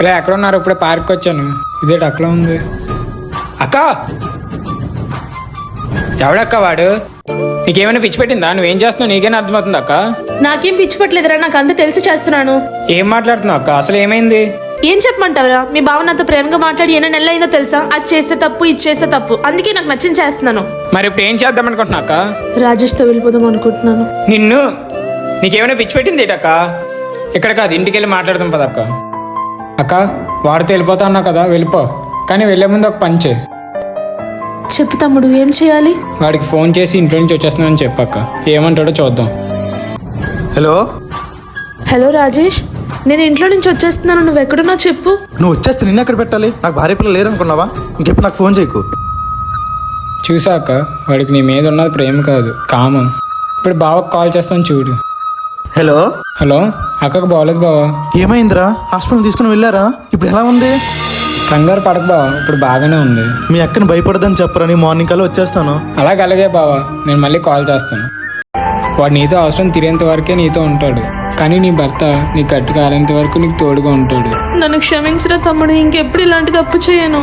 ఇలా ఎక్కడ ఉన్నారు? ఇప్పుడే పార్క్ వచ్చాను. ఇదేంటి అక్కడ ఉంది. అక్క! ఎవడక్క వాడు? నీకేమైనా పిచ్చి పెట్టిందా? నువ్వేం చేస్తున్నావు? నీకేనా అర్థమవుతుంది అక్క? నాకేం పిచ్చి పట్టలేదురా. నాకు అంతా తెలిసి చేస్తున్నాను. ఏం మాట్లాడుతున్నావు అక్క? అసలు ఏమైంది? ఏం చెప్పమంటావురా? మీ బావ నాతో ప్రేమగా మాట్లాడి ఎన్ని నెలలు అయిందో తెలుసా? అది చేస్తే తప్పు ఇది చేస్తే తప్పు. అందుకే నాకు నచ్చింది చేస్తున్నాను. మరి ఇప్పుడు ఏం చేద్దాం అనుకుంటున్నా అక్క? రాజేష్తో వెళ్ళిపోదాం అనుకుంటున్నాను. నిన్ను? నీకేమైనా పిచ్చి పెట్టింది ఏంటక్క ఇక్కడ కాదు ఇంటికి వెళ్ళి మాట్లాడదాం పదక్క అక్క వాడితో వెళ్ళిపోతా అన్నావు కదా వెళ్ళిపో. కానీ వెళ్ళే ముందు ఒక పని చేయి. చెప్పు తమ్ముడు ఏం చేయాలి? వాడికి ఫోన్ చేసి ఇంట్లో నుంచి వచ్చేస్తున్నానని చెప్పక్క ఏమంటాడో చూద్దాం. హలో? హలో రాజేష్ నేను ఇంట్లో నుంచి వచ్చేస్తున్నాను నువ్వు ఎక్కడున్నా చెప్పు. నువ్వు వచ్చేస్తే నిన్న ఎక్కడ పెట్టాలి? నాకు భార్య పిల్లలు లేరనుకున్నావా? ఇంకెప్పుడు నాకు ఫోన్ చేయకు. చూసాక వాడికి నీ మీద ఉన్నది ప్రేమ కాదు కామం. ఇప్పుడు బావకు కాల్ చేస్తాను చూడు. హలో? హలో అక్కకు బాగోలేదు బావా. ఏమైందిరా? హాస్పిటల్ తీసుకుని వెళ్ళారా? ఇప్పుడు ఎలా ఉంది? కంగారు పడక బావా ఇప్పుడు బాగానే ఉంది. మీ అక్కని భయపడదని చెప్పరని మార్నింగ్ కల్లా వచ్చేస్తాను. అలాగే అలాగే బావా నేను మళ్ళీ కాల్ చేస్తాను. వాడు నీతో అవసరం తీరేంత వరకే నీతో ఉంటాడు. కానీ నీ భర్త నీ కట్టు కాలేంత వరకు నీకు తోడుగా ఉంటాడు. నన్ను క్షమించరా తమ్ముడు ఇంకెప్పుడు ఇలాంటి తప్పు చేయను.